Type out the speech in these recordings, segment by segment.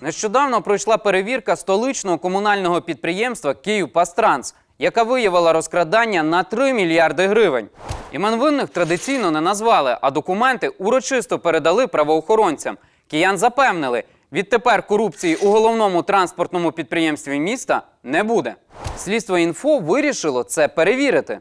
Нещодавно пройшла перевірка столичного комунального підприємства «Київпастранс», яка виявила розкрадання на 3 мільярди гривень. Імен винних традиційно не назвали, а документи урочисто передали правоохоронцям. Киян запевнили, відтепер корупції у головному транспортному підприємстві міста не буде. Слідство інфо вирішило це перевірити.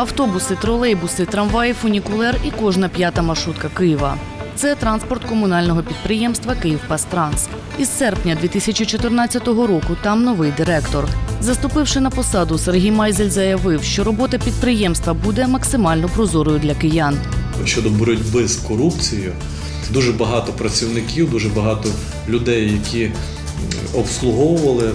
Автобуси, тролейбуси, трамваї, фунікулер і кожна п'ята маршрутка Києва. Це транспорт комунального підприємства «Київпастранс». Із серпня 2014 року там новий директор. Заступивши на посаду, Сергій Майзель заявив, що робота підприємства буде максимально прозорою для киян. щодо боротьби з корупцією. Дуже багато працівників, дуже багато людей, які обслуговували е,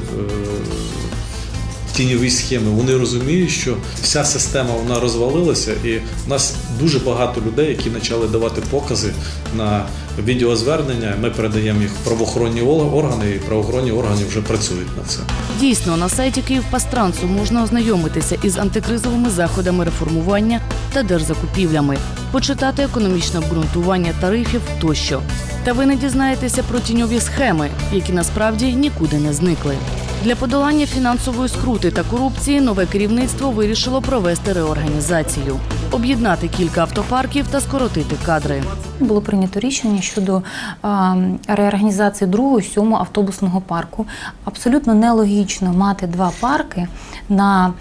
тіньові схеми. Вони розуміють, що вся система вона розвалилася, і в нас дуже багато людей, які почали давати покази на відеозвернення. Ми передаємо їх в правоохоронні органи, і правоохоронні органи вже працюють над цим. Дійсно, на сайті Київпастрансу можна ознайомитися із антикризовими заходами реформування та держзакупівлями, почитати економічне обґрунтування тарифів тощо. Та ви не дізнаєтеся про тіньові схеми, які насправді нікуди не зникли. Для подолання фінансової скрути та корупції нове керівництво вирішило провести реорганізацію, об'єднати кілька автопарків та скоротити кадри. Було прийнято рішення щодо реорганізації другого сьомого автобусного парку. Абсолютно нелогічно мати два парки на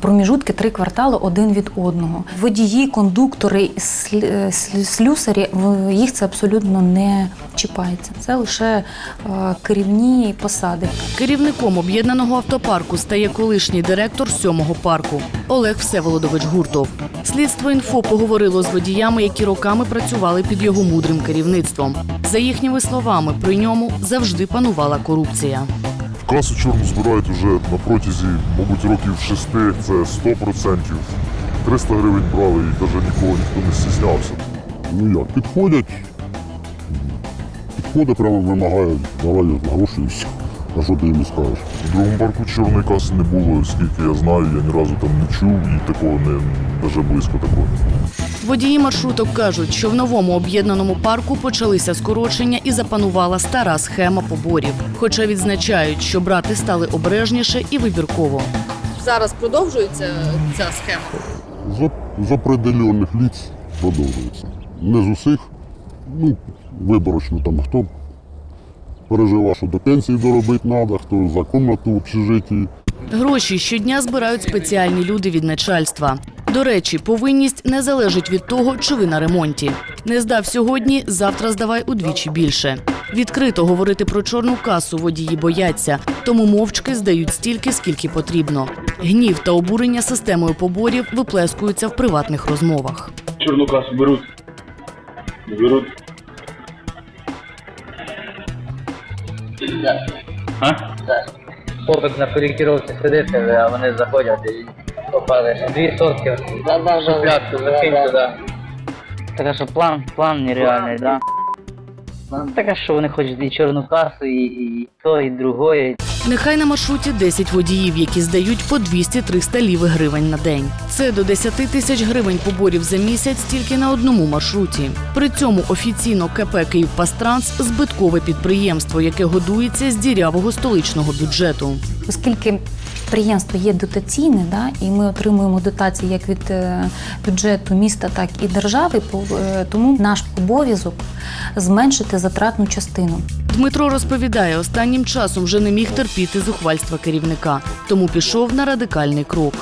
проміжутки три квартали один від одного. Водії, кондуктори, е, слюсарі їх це абсолютно не чіпається. Це лише керівні посади. Керівником об'єднаного автопарку стає колишній директор сьомого парку Олег Всеволодович Гуртов. Слідство інфо поговорило з водіями, які роками працювали під його мудрим керівництвом. За їхніми словами, при ньому завжди панувала корупція. Касу чорну збирають вже на протязі, мабуть, років шести, це 100%. 300 гривень брали і навіть нікого ніхто не стіснявся. Ну як, підходять, підходить, прямо вимагають, давай гроші і все. А що ти їм скажеш? В другому парку чорної каси не було, скільки я знаю, я ні разу там не чув і такого не навіть близько такого не було. Водії маршруток кажуть, що в новому об'єднаному парку почалися скорочення і запанувала стара схема поборів. Хоча відзначають, що брати стали обережніше і вибірково. зараз продовжується ця схема. З, з определених ліц продовжується. Не з усіх, ну, виборочно там хто переживав, що до пенсії доробити треба, хто за комнату в общежитті. Гроші щодня збирають спеціальні люди від начальства. До речі, повинність не залежить від того, чи ви на ремонті. Не здав сьогодні, завтра здавай удвічі більше. Відкрито говорити про чорну касу водії бояться, тому мовчки здають стільки, скільки потрібно. Гнів та обурення системою поборів виплескуються в приватних розмовах. Чорну касу беруть. Беруть. А? Хлопець на коректировці сидить, а вони заходять і попали. Дві сотки. Шуплятку закинь туди. Так що план, план нереальний, да. Так а що вони хочуть і чорну касу, і, і то, і другое. Нехай на маршруті 10 водіїв, які здають по 200-300 лівих гривень на день. Це до 10 тисяч гривень поборів за місяць тільки на одному маршруті. При цьому офіційно КП «Київпастранс» – збиткове підприємство, яке годується з дірявого столичного бюджету. Оскільки підприємство є дотаційне, да, і ми отримуємо дотації як від е, бюджету міста, так і держави, е, тому наш обов'язок зменшити затратну частину. Дмитро розповідає, останнім часом вже не міг терпіти зухвальства керівника, тому пішов на радикальний крок.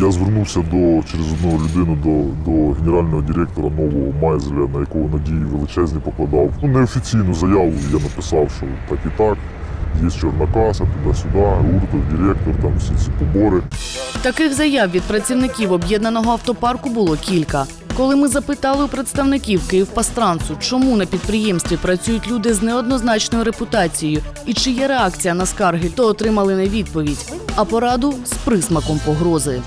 Я звернувся до через одну людину до, до генерального директора нового Майзеля, на якого надії величезні покладав. Ну, неофіційну заяву я написав, що так і так. Є чорна каса, туди-сюди, Уртов, директор, там всі ці побори. Таких заяв від працівників об'єднаного автопарку було кілька. Коли ми запитали у представників Київпастрансу, чому на підприємстві працюють люди з неоднозначною репутацією і чи є реакція на скарги, то отримали не відповідь, а пораду з присмаком погрози.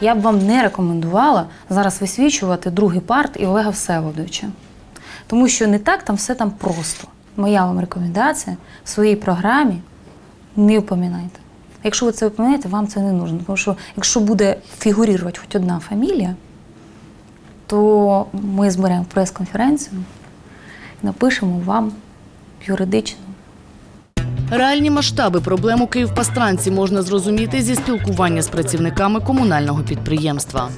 Я б вам не рекомендувала зараз висвічувати другий парт і Олега Всеволодовича. Тому що не так там все там просто. Моя вам рекомендація в своїй програмі не упоминайте. Якщо ви це поміняєте, вам це не нужно. Тому що якщо буде фігурувати хоч одна фамілія, то ми зберемо прес-конференцію і напишемо вам юридично. Реальні масштаби проблем у Київпастранці можна зрозуміти зі спілкування з працівниками комунального підприємства.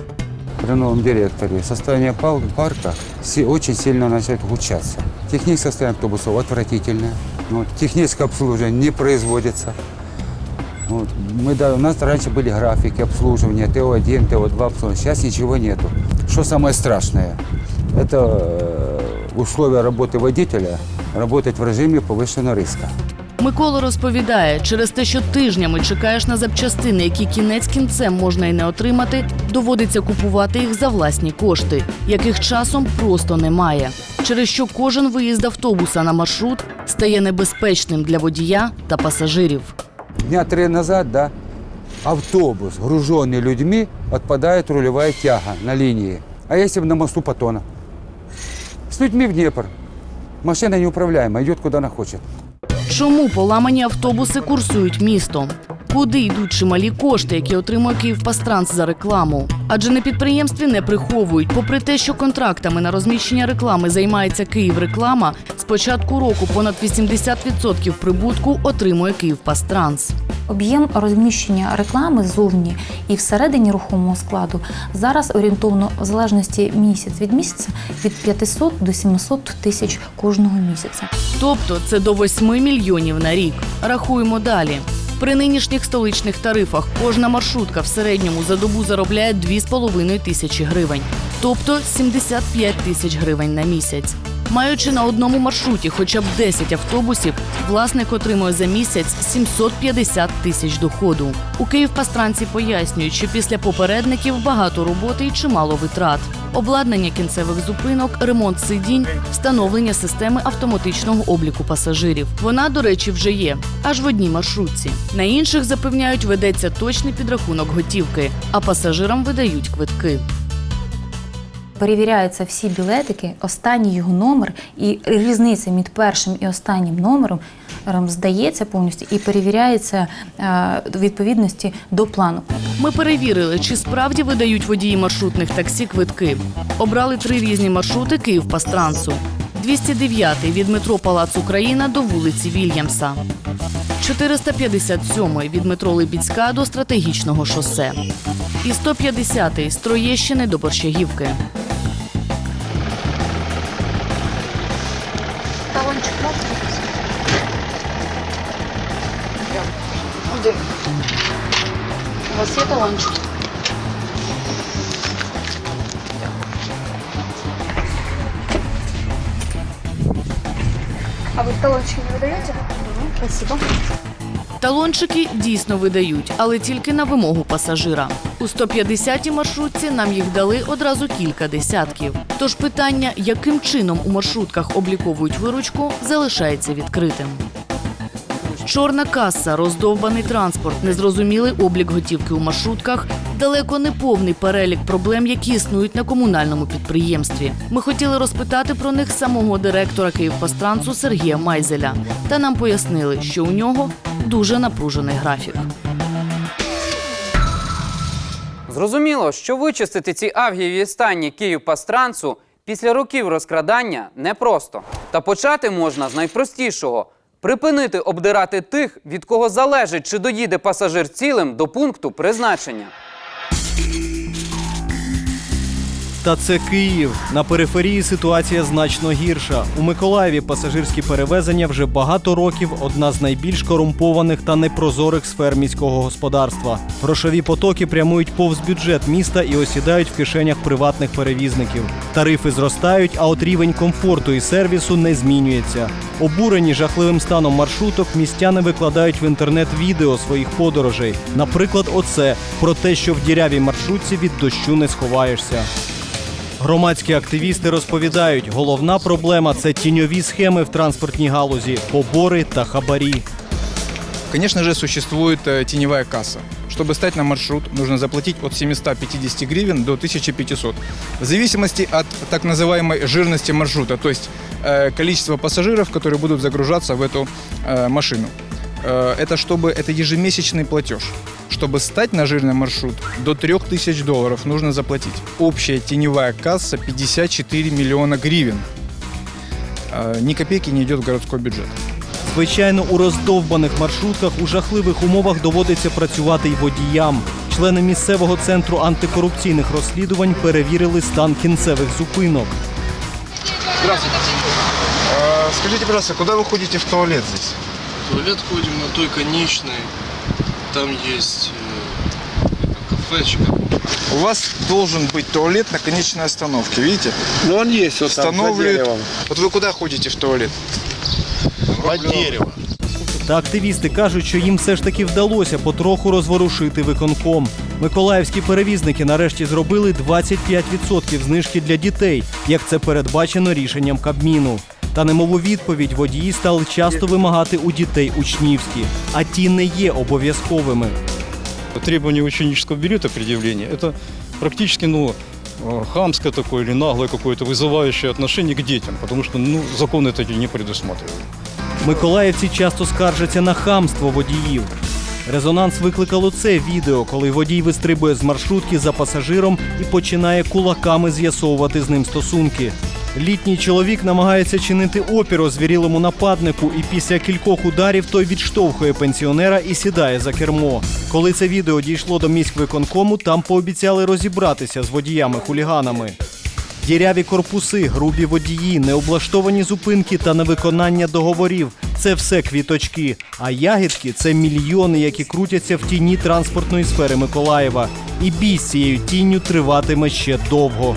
При новом директоре состояние пал- парка очень сильно начинает ухудшаться. Техническое состояние автобусов отвратительное. Вот. Техническое обслуживание не производится. Вот. Мы, да, у нас раньше были графики обслуживания ТО-1, ТО-2 обслуживания. Сейчас ничего нету. Что самое страшное? Это э, условия работы водителя работать в режиме повышенного риска. Микола розповідає, через те, що тижнями чекаєш на запчастини, які кінець кінцем можна і не отримати, доводиться купувати їх за власні кошти, яких часом просто немає. Через що кожен виїзд автобуса на маршрут стає небезпечним для водія та пасажирів. Дня три назад, да, автобус, груженный людьми, отпадает рулевая тяга на линии. А если бы на мосту Патона? С людьми в Днепр. Машина не неуправляемая, идет куда она хочет. Чому поламані автобуси курсують містом? Куди йдуть чималі кошти, які отримує Київпастранс за рекламу? Адже на підприємстві не приховують. Попри те, що контрактами на розміщення реклами займається Київреклама, з початку року понад 80% прибутку отримує Київпастранс. Об'єм розміщення реклами ззовні і всередині рухомого складу зараз орієнтовно в залежності місяць від місяця від 500 до 700 тисяч кожного місяця. Тобто це до 8 мільйонів на рік. Рахуємо далі. При нинішніх столичних тарифах кожна маршрутка в середньому за добу заробляє 2,5 тисячі гривень, тобто 75 тисяч гривень на місяць. Маючи на одному маршруті хоча б 10 автобусів, власник отримує за місяць 750 тисяч доходу. У Київпастранці пояснюють, що після попередників багато роботи і чимало витрат. Обладнання кінцевих зупинок, ремонт сидінь, встановлення системи автоматичного обліку пасажирів. Вона, до речі, вже є, аж в одній маршрутці. На інших запевняють, ведеться точний підрахунок готівки, а пасажирам видають квитки. Перевіряються всі білетики, останній його номер і різниця між першим і останнім номером ем, здається повністю і перевіряється е, у відповідності до плану. Ми перевірили, чи справді видають водії маршрутних таксі квитки. Обрали три різні маршрути Київ-Пастрансу. 209 від метро Палац Україна до вулиці Вільямса. 457 від метро Либідська до стратегічного шосе. І 150 з Троєщини до Борщагівки. У вас є талончик? А ви талончики не видаєте? Спасибо. Талончики дійсно видають, але тільки на вимогу пасажира. У 150-й маршрутці нам їх дали одразу кілька десятків. Тож питання, яким чином у маршрутках обліковують виручку, залишається відкритим. Чорна каса, роздовбаний транспорт, незрозумілий облік готівки у маршрутках, далеко не повний перелік проблем, які існують на комунальному підприємстві. Ми хотіли розпитати про них самого директора Київпастрансу Сергія Майзеля. Та нам пояснили, що у нього дуже напружений графік. Зрозуміло, що вичистити ці авгієві стані Київпастрансу після років розкрадання непросто. Та почати можна з найпростішого припинити обдирати тих, від кого залежить, чи доїде пасажир цілим до пункту призначення. Та це Київ. На периферії ситуація значно гірша. У Миколаєві пасажирські перевезення вже багато років одна з найбільш корумпованих та непрозорих сфер міського господарства. Грошові потоки прямують повз бюджет міста і осідають в кишенях приватних перевізників. Тарифи зростають, а от рівень комфорту і сервісу не змінюється. Обурені жахливим станом маршруток, містяни викладають в інтернет відео своїх подорожей. Наприклад, оце про те, що в дірявій маршрутці від дощу не сховаєшся. Громадські активісти розповідають, головна проблема це тіньові схеми в транспортній галузі, побори та хабарі. Конечно же, существует э, теневая касса. Чтобы стать на маршрут, нужно заплатить от 750 гривен до 1500. В зависимости от так называемой жирности маршрута, то есть э, количества пассажиров, которые будут загружаться в эту э, машину. э, это чтобы это ежемесячный платеж. Чтобы стать на жирный маршрут, до 3000 долларов нужно заплатить. Общая теневая касса 54 миллиона гривен. Э, Ни копейки не идет в городской бюджет. Звичайно, у роздовбаних маршрутках у жахливих умовах доводиться працювати й водіям. Члени місцевого центру антикорупційних розслідувань перевірили стан кінцевих зупинок. Здравствуйте. скажите, пожалуйста, куда вы ходите в туалет здесь? В туалет ходим на той конечной. Там есть э, кафешка. У вас должен быть туалет на конечной остановке, видите? Ну он есть, вот Устанавливают. Вот вы куда ходите в туалет? Под дерево. Та активісти кажуть, що їм все ж таки вдалося потроху розворушити виконком. Миколаївські перевізники нарешті зробили 25% знижки для дітей, як це передбачено рішенням Кабміну. Та немову відповідь водії стали часто вимагати у дітей учнівські, а ті не є обов'язковими. Требование ученического билета предъявления – это практически, ну, э, хамское такое или наглое какое-то вызывающее отношение к детям, потому что, ну, закон это не предусматривает. Миколаївці часто скаржаться на хамство водіїв. Резонанс викликало це відео, коли водій вистрибує з маршрутки за пасажиром і починає кулаками з'ясовувати з ним стосунки. Літній чоловік намагається чинити опір озвірілому нападнику, і після кількох ударів той відштовхує пенсіонера і сідає за кермо. Коли це відео дійшло до міськвиконкому, там пообіцяли розібратися з водіями-хуліганами. Діряві корпуси, грубі водії, необлаштовані зупинки та невиконання договорів це все квіточки. А ягідки це мільйони, які крутяться в тіні транспортної сфери Миколаєва. І бій з цією тінню триватиме ще довго.